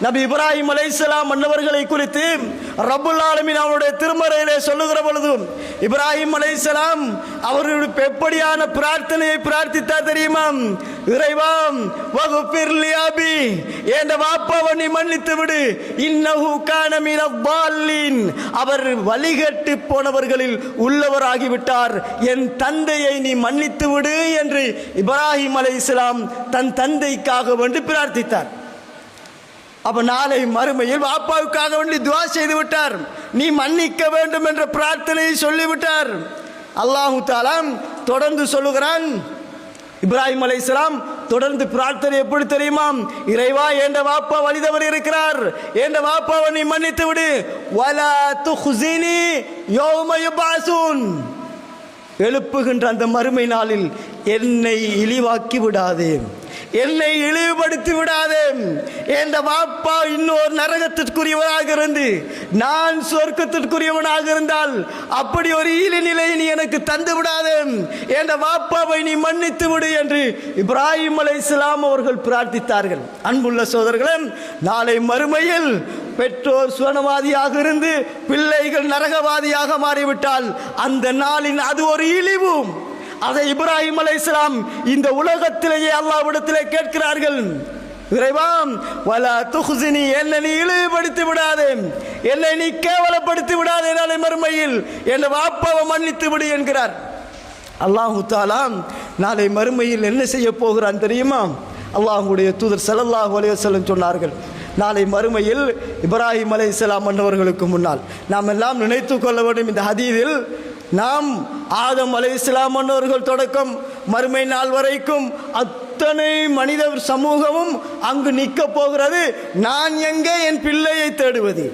நபி இப்ராஹிம் அலைசலாம் மன்னவர்களை குறித்து ரபுல் ஆலமின் அவருடைய திருமறையிலே சொல்லுகிற பொழுது இப்ராஹிம் அலைசலாம் அவர்களுடைய எப்படியான பிரார்த்தனையை பிரார்த்தித்தார் தெரியுமா? இறைவா வகுப்பிர் லியாபி என்ற வாப்பாவை நீ மன்னித்து விடு. இன்னஹு கான மினப்பாலின் அவர் வழிகட்டு போனவர்களில் உள்ளவராகிவிட்டார். என் தந்தையை நீ மன்னித்து விடு என்று இப்ராஹிம் அலைஹிஸ்ஸலாம் தன் தந்தைக்காக வேண்டி பிரார்த்தித்தார். அப்போ நாளை மறுமையில் பாப்பாவுக்காக வேண்டி துவா செய்து விட்டார். நீ மன்னிக்க வேண்டும் என்ற பிரார்த்தனையை சொல்லிவிட்டார். அல்லாஹு தாலாம் தொடர்ந்து சொல்லுகிறான். இப்ராஹிம் அலைஹிஸ்ஸலாம் தொடர்ந்து பிரார்த்தனை எப்படி தெரியுமா? இறைவா என்ற வாப்பா வலிதவர் இருக்கிறார். என்ற வாப்பாவை நீ மன்னித்து விடு. வலா துஹ்ஸினி யௌம யுபாசூன் எழுப்புகின்ற அந்த மறுமை நாளில் என்னை இழிவாக்கி விடாதே. என்னை இழிவுபடுத்தி விடாதே. என் வாப்பா இன்னொரு நரகத்திற்குரியவனாக இருந்து நான் சொர்க்கத்திற்குரியவனாக இருந்தால் அப்படி ஒரு ஈழ நிலையை நீ எனக்கு தந்து விடாதே. என் வாப்பாவை நீ மன்னித்து விடு என்று இப்ராஹிம் அலை இஸ்லாம் அவர்கள் பிரார்த்தித்தார்கள். அன்புள்ள சோதர்களே நாளை மறுமையில் பெற்றோர் சுவனவாதியாக இருந்து பிள்ளைகள் நரகவாதியாக மாறிவிட்டால் அந்த நாளின் அது ஒரு இழிவும். அதை இப்ராஹிம் அலைஹிஸ்ஸலாம் இந்த உலகத்திலேயே அல்லாவிடத்திலே கேட்கிறார்கள். இறைவாம் வல துஹ்சினி என்னை நீ இழிவுபடுத்தி விடாதே. என்னை நீ கேவலப்படுத்தி விடாதே நாளை மறுமையில். என்னை வாப்பாவை மன்னித்து விடு என்கிறார். அல்லாஹு தாலாம் நாளை மறுமையில் என்ன செய்ய போகிறான் தெரியுமா? அல்லாஹுடைய தூதர் ஸல்லல்லாஹு அலைஹி சொன்னார்கள் நாளை மறுமையில் இப்ராஹிம் அலைஹிஸ்ஸலாம் மன்னவர்களுக்கு முன்னால் நாம் எல்லாம் நினைத்து கொள்ள வேண்டும். இந்த ஹதீதில் நாம் ஆதம் அலை இஸ்லாம் மன்னவர்கள் தொடக்கம் மறுமை நாள் வரைக்கும் அத்தனை மனித சமூகமும் அங்கு நிற்க போகிறது. நான் எங்கே என் பிள்ளையை தேடுவது?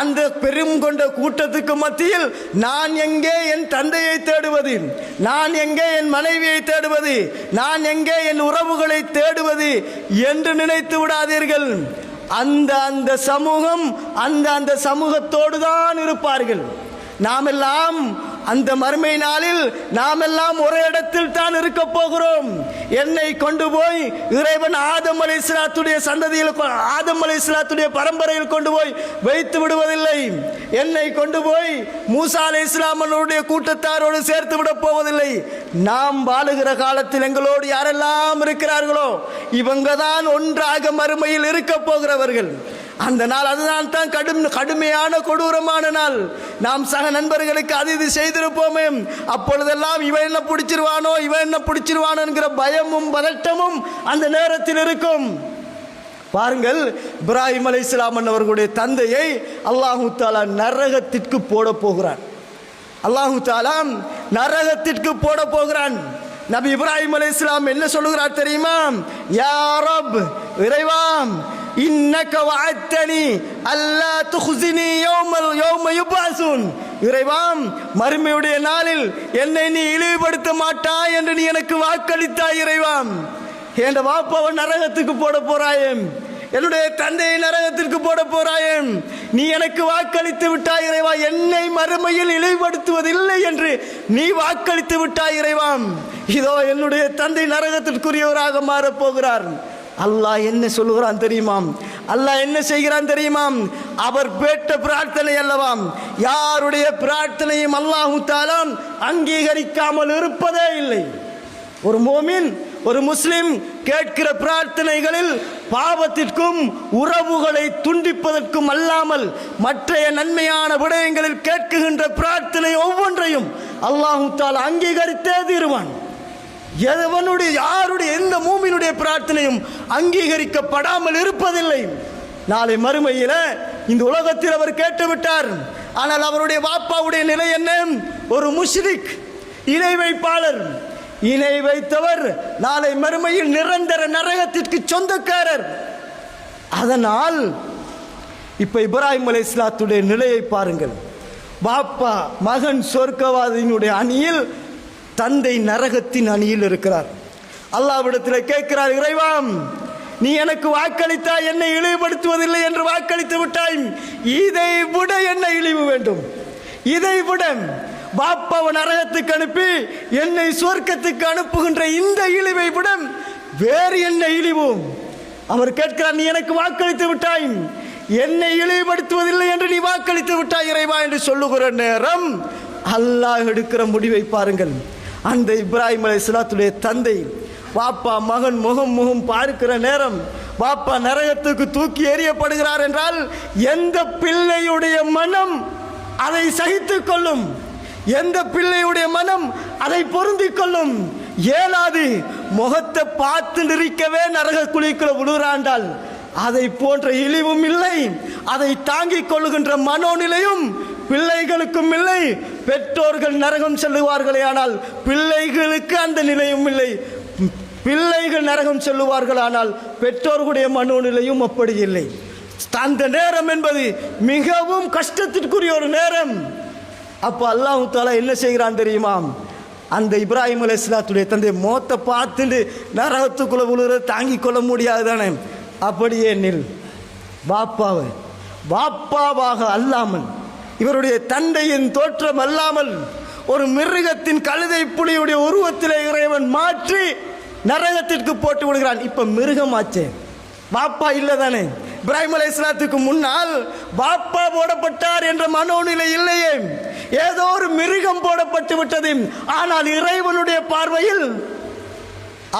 அந்த பெரும் கொண்ட கூட்டத்துக்கு மத்தியில் நான் எங்கே என் தந்தையை தேடுவது? நான் எங்கே என் மனைவியை தேடுவது? நான் எங்கே என் உறவுகளை தேடுவது என்று நினைத்து விடாதீர்கள். அந்த அந்த சமூகம் அந்த அந்த சமூகத்தோடு தான் இருப்பார்கள். நாமெல்லாம் அந்த மறுமை நாளில் நாமெல்லாம் ஒரே இடத்தில் தான் இருக்க போகிறோம். என்னை கொண்டு போய் இறைவன் ஆதம் அலி இஸ்லாத்துடைய சந்ததியில் கொ- ஆதம் அலி இஸ்லாத்துடைய பரம்பரையில் கொண்டு போய் வைத்து விடுவதில்லை. என்னை கொண்டு போய் மூசா அலி இஸ்லாமனுடைய கூட்டத்தாரோடு சேர்த்து விட போவதில்லை. நாம் வாழுகிற காலத்தில் எங்களோடு யாரெல்லாம் இருக்கிறார்களோ இவங்க தான் ஒன்றாக மறுமையில் இருக்க போகிறவர்கள். அந்த நாள் அதுதான் தான் கடும் கடுமையான கொடூரமான நாள். நாம் சக நண்பர்களுக்கு அது இது செய்திருப்போமே. அப்பொழுதெல்லாம் இவன் என்ன பிடிச்சிருவானோ இவன் என்ன பிடிச்சிருவானோ என்கிற பயமும் பதட்டமும் அந்த நேரத்தில் இருக்கும். பாருங்கள் இப்ராஹிம் அலை இஸ்லாமன் அவர்களுடைய தந்தையை அல்லாஹு தாலா நரகத்திற்கு போட போகிறான். அல்லாஹு தாலா நரகத்திற்கு போட போகிறான். நபி இப்ராஹிம் அலை இஸ்லாம் என்ன சொல்லுகிறார் தெரியுமா? யாரப் இறைவாம் இன்னக்க வஅத்தனி அல்லா துஹுசினி யௌமல் யோம யுபாசுன் இறைவாம் மறுமையுடைய நாளில் என்னை நீ இழிவுபடுத்த மாட்டாய் என்று நீ எனக்கு வாக்களித்தாய் இறைவாம். என் வாப்பாவை நரகத்துக்கு போட போறாயேம். என்னுடைய தந்தையை நரகத்திற்கு போட போறாயேம். நீ எனக்கு வாக்களித்து விட்டாய் இறைவா என்னை மறுமையில் இழிவுபடுத்துவதில்லை என்று நீ வாக்களித்து விட்டாய் இறைவாம். இதோ என்னுடைய தந்தை நரகத்திற்குரியவராக மாறப் போகிறார். அல்லாஹ் என்ன சொல்லுகிறான் தெரியுமாம்? அல்லாஹ் என்ன செய்கிறான் தெரியுமாம்? அவர் பேட்ட பிரார்த்தனை அல்லவாம். யாருடைய பிரார்த்தனையும் அல்லாஹு தாலாம் அங்கீகரிக்காமல் இருப்பதே இல்லை. ஒரு மோமின் ஒரு முஸ்லிம் கேட்கிற பிரார்த்தனைகளில் பாவத்திற்கும் உறவுகளை துண்டிப்பதற்கும் அல்லாமல் மற்றைய நன்மையான விடயங்களில் கேட்குகின்ற பிரார்த்தனை ஒவ்வொன்றையும் அல்லாஹு அங்கீகரித்தே தீருவான். எவனுடைய யாருடைய எந்த மூமினுடைய பிரார்த்தனையும் அங்கீகரிக்கப்படாமல் இருப்பதில்லை. நாளை மறுமையில் இந்த உலகத்தில் அவர் கேட்டுவிட்டார். ஆனால் அவருடைய வாப்பாவுடைய நிலை என்ன? ஒரு முஷ்ரிக் இணை வைப்பாளர். இணை வைத்தவர் நாளை மறுமையில் நிரந்தர நரகத்திற்கு சொந்தக்காரர். அதனால் இப்ப இப்ராஹிம் அலை இஸ்லாத்துடைய நிலையை பாருங்கள். பாப்பா மகன் சொர்க்கவாதியினுடைய அணியில் தந்தை நரகத்தின் அணியில் இருக்கிறார். அல்லாவிடத்தில் கேட்கிறார் இறைவாம் நீ எனக்கு வாக்களித்தாய் என்னை இழிவுபடுத்துவதில்லை என்று வாக்களித்து விட்டாய். இதை விட என்னை இழிவு வேண்டும்? இதை விட பாப்பாவை நரகத்துக்கு அனுப்பி என்னை சொர்க்கத்துக்கு அனுப்புகின்ற இந்த இழிவை விட வேறு என்ன இழிவும் அவர் கேட்கிறார் நீ எனக்கு வாக்களித்து விட்டாய். என்னை இழிவுபடுத்துவதில்லை என்று நீ வாக்களித்து விட்டாய் இறைவா என்று சொல்லுகிற நேரம் அல்லாஹ் எடுக்கிற முடிவை பாருங்கள். அந்த இப்ராஹிம் அலை இஸ்லாத்துடைய தந்தை வாப்பா மகன் முகம் முகம் பார்க்கிற நேரம் வாப்பா நரகத்துக்கு தூக்கி எறியப்படுகிறார் என்றால் எந்த பிள்ளையுடைய மனம் அதை சகித்து கொள்ளும்? எந்த பிள்ளையுடைய மனம் அதை பொருந்திக் கொள்ளும்? ஏலாது முகத்தை பார்த்து நிற்கவே நரக குழிக்குள்ள விழுகிறாண்டால் அதை போன்ற இழிவும் இல்லை. அதை தாங்கிக் கொள்ளுகின்ற மனோநிலையும் பிள்ளைகளுக்கும் இல்லை. பெற்றோர்கள் நரகம் செல்லுவார்களே ஆனால் பிள்ளைகளுக்கு அந்த நிலையும் இல்லை. பிள்ளைகள் நரகம் செல்லுவார்கள் ஆனால் பெற்றோர்களுடைய மனோநிலையும் அப்படி இல்லை. அந்த நேரம் என்பது மிகவும் கஷ்டத்திற்குரிய ஒரு நேரம். அப்போ அல்லாஹு தாலா என்ன செய்கிறான் தெரியுமா? அந்த இப்ராஹிம் அலி இஸ்லாத்துடைய தந்தை மோத்தை பார்த்துட்டு நரகத்துக்குள்ள விழுகிறத தாங்கி கொள்ள முடியாது தானே? அப்படியே நில். பாப்பாவை பாப்பாவாக அல்லாமல் இவருடைய தந்தையின் தோற்றம் அல்லாமல் ஒரு மிருகத்தின் கழுதை புலியுடைய உருவத்திலே இறைவன் மாற்றி நரகத்திற்கு போட்டு விடுகிறான். இப்ப மிருகமாச்சே பாப்பா இல்லை தானே. இப்ராஹிம் அலை இஸ்லாத்துக்கு முன்னால் பாப்பா போடப்பட்டார் என்ற மனோநிலை இல்லையே. ஏதோ ஒரு மிருகம் போடப்பட்டு விட்டது. ஆனால் இறைவனுடைய பார்வையில்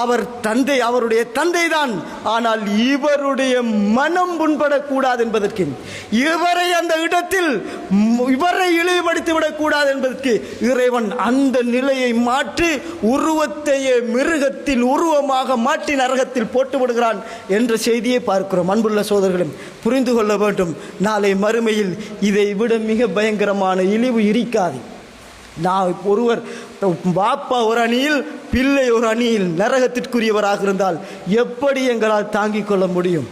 அவர் தந்தை அவருடைய தந்தை தான் ஆனால் இவருடைய மனம் புண்படக்கூடாது என்பதற்கு இவரை அந்த இடத்தில் இவரை இழிவுபடுத்தி விடக்கூடாது என்பதற்கு இறைவன் அந்த நிலையை மாற்றி உருவத்தையே மிருகத்தின் உருவமாக மாற்றி நரகத்தில் போட்டு விடுகிறான் என்ற செய்தியை பார்க்கிறோம். அன்புள்ள சோதர்களும் புரிந்து கொள்ள வேண்டும். நாளை மறுமையில் இதை விட மிக பயங்கரமான இழிவு இருக்காது. நான் ஒருவர் பாப்பா ஒரு அணியில் பிள்ளை ஒரு அணியில் நரகத்திற்குரியவராக இருந்தால் எப்படி எங்களால் தாங்கிக் கொள்ள முடியும்?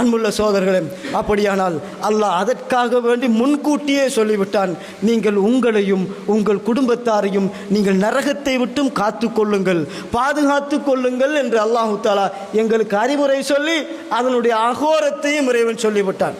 அன்புள்ள சோதர்களே அப்படியானால் அல்லாஹ் அதற்காக வேண்டி முன்கூட்டியே சொல்லிவிட்டான் நீங்கள் உங்களையும் உங்கள் குடும்பத்தாரையும் நீங்கள் நரகத்தை விட்டும் காத்து கொள்ளுங்கள் பாதுகாத்து கொள்ளுங்கள் என்று அல்லாஹு தாலா எங்களுக்கு அறிவுரை சொல்லி அதனுடைய அகோரத்தையும் இறைவன் சொல்லிவிட்டான்.